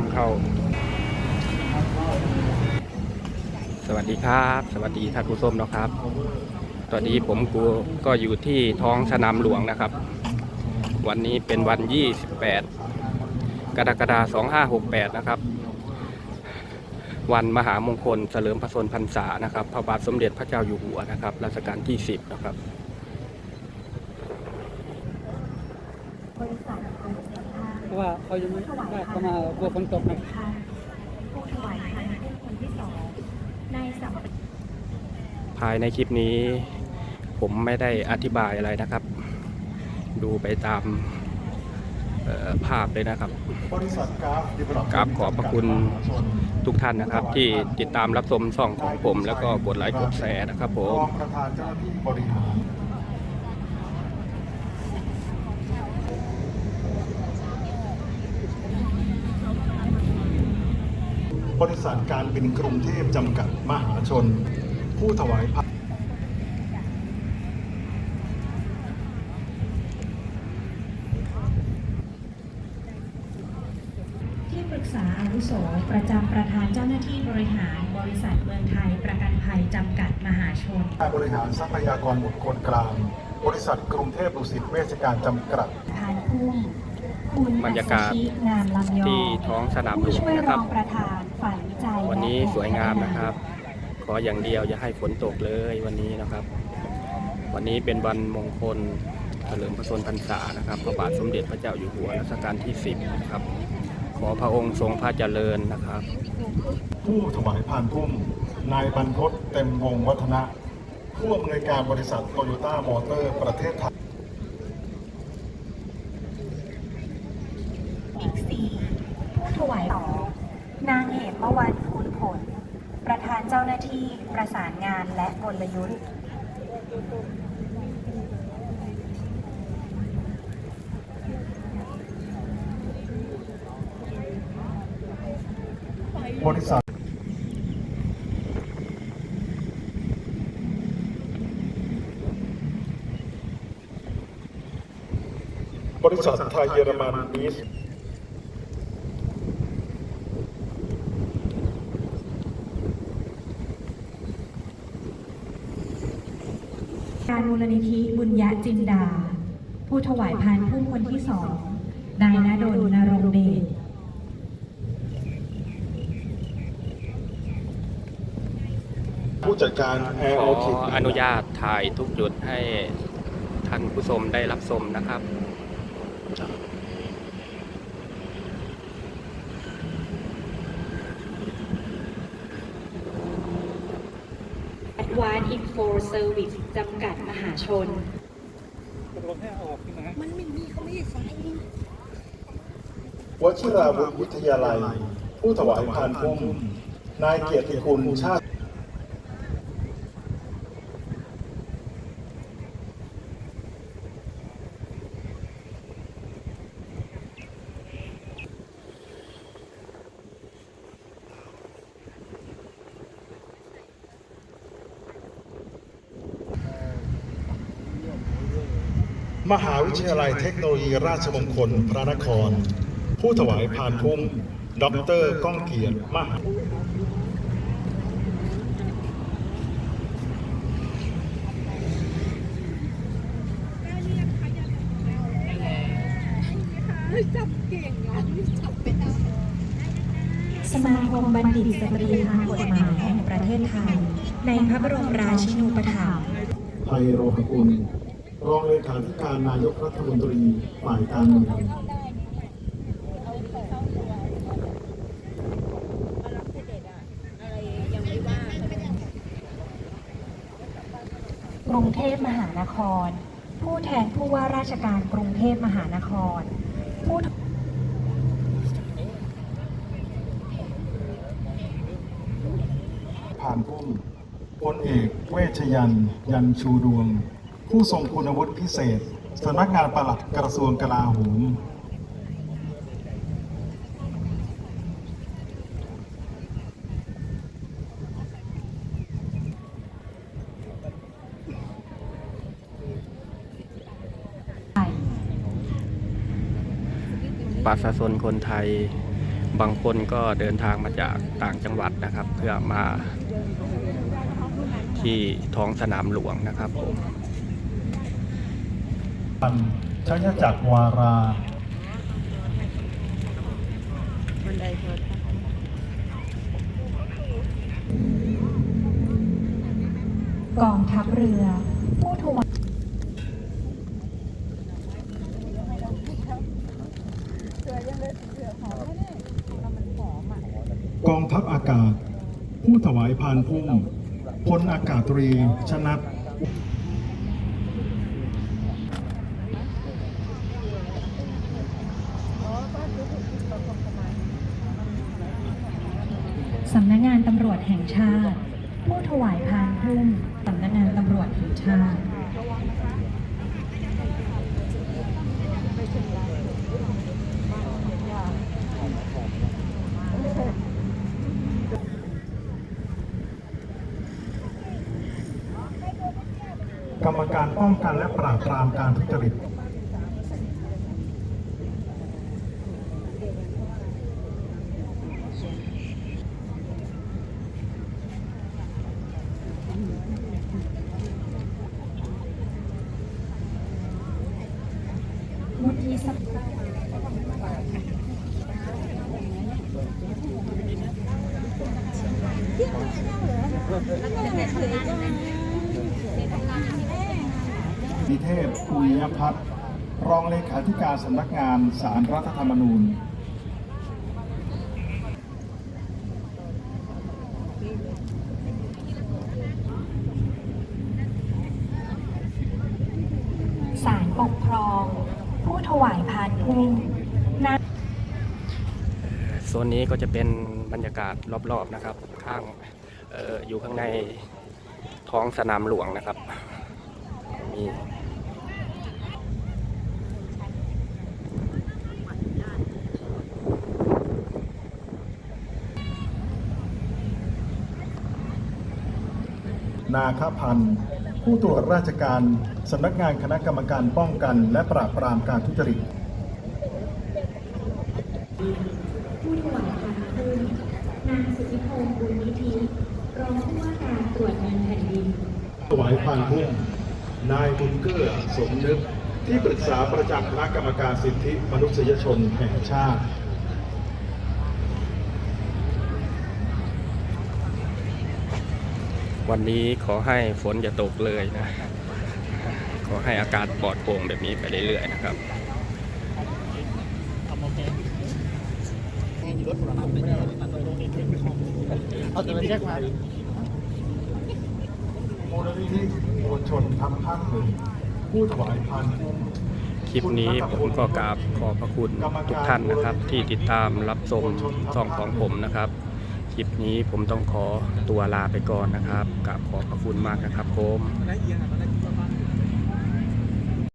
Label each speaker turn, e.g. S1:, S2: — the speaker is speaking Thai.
S1: ามเข้า สวัสดีครับ สวัสดีท่านผู้ชมนะครับ ตอนนี้ผมกูก็อยู่ที่ท้องสนามหลวงนะครับ วันนี้เป็นวัน 28 กรกฎาคม2568 นะครับ วันมหามงคลเฉลิมพระชนพรรษานะครับ พระบาทสมเด็จพระเจ้าอยู่หัวนะครับรัชกาลที่ 10 นะครับ
S2: ริษัทกรุงเทพค่ะ
S3: เพราว่าเขายังไม่ได้เข้ามากลัวฝนตกนะ
S2: ค่ะผู้ถวายทานเป็นคนที่สองนายสัม
S1: ภายในคลิปนี้ ผมไม่ได้อธิบายอะไรนะครับ ดูไปตามภาพเลยนะครับ
S4: กราฟดีเวลลอป
S1: กราฟขอบพระคุณทุกท่านนะครับ ที่ติดตามรับชมช่องของผม แล้วก็กดไลค์กดแชร์นะครับผ
S4: ร
S1: ม
S4: องประธานเจ้าหน้าที่ บริหารบริษัทการบินกรุงเทพจำกัดมหาชน ผู้ถวายพัน
S2: ที่ปรึกษาอาวุโสประจำประธานเจ้าหน้าที่บริหารบริษัทเมืองไทยประกันภัยจำกัดมหาชน
S4: การบริหารทรัพยากรบุคคลกลาง บริษัทกรุงเทพดุสิตเวชการจำกัด
S2: ทานพุ่มคุณ
S1: บรรยากาศ
S2: อัศชีงามลำยอง
S1: ที่ท้องสนามหลวง
S2: ผู้ช่วย
S1: นะ
S2: ร
S1: ครั
S2: อบงประธาน ฝ่ายวิจัย
S1: วันนี้
S2: และ
S1: สวยงามนะครับ ขออย่างเดียวอย่าให้ฝนตกเลยวันนี้นะครับ วันนี้เป็นวันมงคลเฉลิมพระชนมพรรษานะครับพระบาทสมเด็จพระเจ้าอยู่หัวรัชกาลที่ 10 นะครับ ขอพระองค์ทรงพระเจริญนะครับ
S4: ผู้ถวายพานพุ่ม นายบรรพตเต็มวงศ์วัฒนะผู้อำนวยการบริษัทโตโยต้ามอเตอร์ประเทศไทย
S2: อีกสี่ผู้ถวายสองนาง เมื่อวันคูณผล ประธานเจ้าหน้าที่ประสานงานและกลยุทธ์
S4: บริษัทบริษัทไทยเยอรมันบี
S2: การมูลนิธิบุญญาจินดา ผู้ถวายพานพุ่มคนที่สองนายนาดลนรงเดช
S4: ผู้จัดการแอร์
S1: ข
S4: โอ
S1: อ
S4: ทิก
S1: อนุญาตถ่ายทุกจุดให้ท่านผู้ชมได้รับชมนะครับ
S2: Advanced Info Service จำกัดมหาชน
S3: ตกลงให้เอาออกใช่ไหมฮะ
S4: วชิราวุธวิทยาลัย ผู้ถวายพานพุ่มนายเกียรติคุณชาติ มหาวิทยาลัยเทคโนโลยีราชมงคลพระนคร ผู้ถวายพานพุ่มด็อกเตอร์ก้องเกียรติมหา
S5: จับเก่งอะจับไปได้
S2: สมาคมบัณฑิตสตรีทางกฎหมายแห่งประเทศไทย ในพระบรมราชินูปถัมภ์
S4: ไทยโรหกุล รองเลขาธิการนายกรัฐมนตรีฝ่ายการเมือง
S2: กรุงเทพมหานคร ผู้แทนผู้ว่าราชการกรุงเทพมหานคร ผู้
S4: ผ่านพุ่มพลเอกเวชยันต์ยันชูดวง ผู้ทรงคุณวุฒิพิเศษสำนักงานปลัดกระทรวงกลาโหม
S1: ประชาชนคนไทยบางคนก็เดินทางมาจากต่างจังหวัดนะครับ เพื่อมาที่ท้องสนามหลวงนะครับผม
S4: พันชัยจักรวารา
S2: กองทัพเรือ ผู้ถวาย
S4: กองทัพอากาศ ผู้ถวายพานพุ่งพลอากาศตรีชนัด
S2: สำนักงานตำรวจแห่งชาติ ผู้ถวายพานพุ่มสำนักงานตำรวจแห่งชาติ
S4: กรรมการป้องกันและปราบปรามการทุจริต
S2: มุทีสภ
S4: นิเทศคุยยพัฒน์รองเลขาธิการสำนักงานสารรัฐธรรมนูญ
S2: ศาลปกครอง ผู้ถวายพานพุ่มณ
S1: โซนนี้ก็จะเป็น บรรยากาศรอบๆนะครับ ข้างอออยู่ข้างในท้องสนามหลวงนะครับ มี
S4: นาคพันธ์ ผู้ตรวจราชการ สำนักงานคณะกรรมการป้องกัน และปราบปรามการทุจริต
S2: ผู้ถวายพานพุ่มนางสุทธิพงศ์บุญนิธิรองผู้ว่าการตรวจเงินแผ่นดิน
S4: ถวายพานพุ่งนายบุญเกื้อสมนึกที่ปรึกษาประจำคณะกรรมการสิทธิมนุษยชนแห่งชาติ
S1: วันนี้ขอให้ฝนอย่าตกเลยนะ ขอให้อากาศปลอดโปร่งแบบนี้ไปเรื่อยๆนะครับ
S3: เอาแต่มาเช็คมา
S4: มูลนิธิมวลชนทำภาคหนึ่งผู้ถวายพัน
S1: คลิปนี้ผมก็กราบขอบพระคุณทุกท่านนะครับ ที่ติดตามรับชมช่องของผมนะครับ คลิปนี้ผมต้องขอตัวลาไปก่อนนะครับกราบขอบพระคุณมากนะครับผม